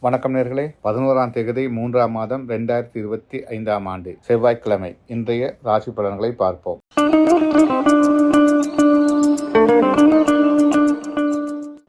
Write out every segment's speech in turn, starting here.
வணக்கம் நேர்களே. பதினோராம் தேதி மூன்றாம் மாதம் ரெண்டாயிரத்தி இருபத்தி ஐந்தாம் ஆண்டு செவ்வாய்க்கிழமை. இன்றைய ராசி பலன்களை பார்ப்போம்.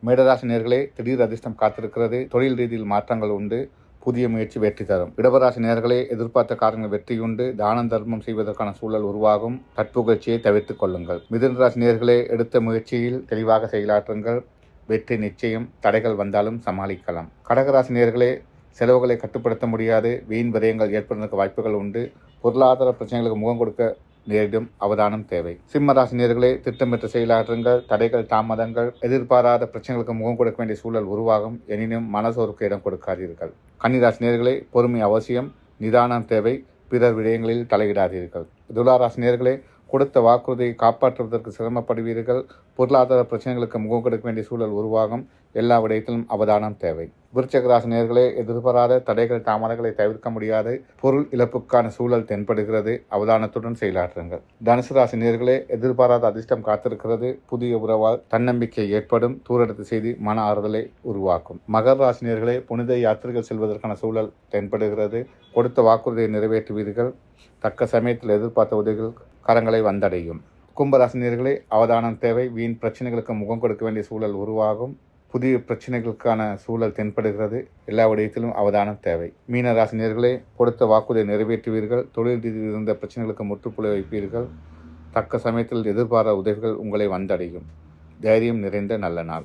மேடராசி நேர்களே திடீர் அதிர்ஷ்டம் காத்திருக்கிறது. தொழில் ரீதியில் மாற்றங்கள் உண்டு. புதிய முயற்சி வெற்றி தரும். இடவராசி நேர்களே எதிர்பார்த்த காரணங்கள் வெற்றியுண்டு. தானம் தர்மம் செய்வதற்கான சூழல் உருவாகும். தற்புகழ்ச்சியை தவிர்த்துக் கொள்ளுங்கள். மிதனராசி நேர்களே எடுத்த முயற்சியில் தெளிவாக செயலாற்றுங்கள். வெற்றி நிச்சயம் தடைகள் வந்தாலும் சமாளிக்கலாம். கடகராசி நேர்களே செலவுகளை கட்டுப்படுத்த முடியாது. வீண் விரயங்கள் ஏற்படுவதற்கு வாய்ப்புகள் உண்டு. பொருளாதார பிரச்சனைகளுக்கு முகம் கொடுக்க நேரிடும் அவதானம் தேவை. சிம்மராசி நேர்களே திட்டமிட்ட செயலாற்றுங்கள். தடைகள் தாமதங்கள் எதிர்பாராத பிரச்சனைகளுக்கு முகம் கொடுக்க வேண்டிய சூழல் உருவாகும். எனினும் மனசோருக்கு இடம் கொடுக்காதீர்கள். கன்னிராசி நேர்களே பொறுமை அவசியம். நிதானம் தேவை. பிறர் விடயங்களில் தலையிடாதீர்கள். துளாராசி நேர்களே கொடுத்த வாக்குறுதியை காப்பாற்றுவதற்கு சிரமப்படுவீர்கள். பொருளாதார பிரச்சனைகளுக்கு முகம் கொடுக்க வேண்டிய சூழல் உருவாகும். எல்லா விடயத்திலும் அவதானம் தேவை. விருச்சக நேர்களே எதிர்பாராத தடைகள் தாமதங்களை தவிர்க்க முடியாது. பொருள் இழப்புக்கான சூழல் தென்படுகிறது. அவதானத்துடன் செயலாற்றுங்கள். தனுசு ராசி நேர்களே எதிர்பாராத அதிர்ஷ்டம் காத்திருக்கிறது. புதிய உறவால் தன்னம்பிக்கை ஏற்படும். தூரெடுத்து செய்தி மன ஆறுதலை உருவாக்கும். மகர ராசி நேர்களே புனித யாத்திரைகள் செல்வதற்கான சூழல் தென்படுகிறது. கொடுத்த வாக்குறுதியை நிறைவேற்றுவீர்கள். தக்க சமயத்தில் எதிர்பார்த்த உதவிகள் கரங்களை வந்தடையும். கும்பராசினியர்களே அவதானம் தேவை. வீண் பிரச்சனைகளுக்கு முகம் கொடுக்க வேண்டிய சூழல் உருவாகும். புதிய பிரச்சனைகளுக்கான சூழல் தென்படுகிறது. எல்லா விடயத்திலும் அவதானம் தேவை. மீனராசினியர்களே கொடுத்த வாக்குறுதியை நிறைவேற்றுவீர்கள். தொழில் ரீதியில் இருந்த பிரச்சனைகளுக்கு முற்றுப்புள்ளி வைப்பீர்கள். தக்க சமயத்தில் எதிர்பாராத உதவிகள் உங்களை வந்தடையும். தைரியம் நிறைந்த நல்ல நாள்.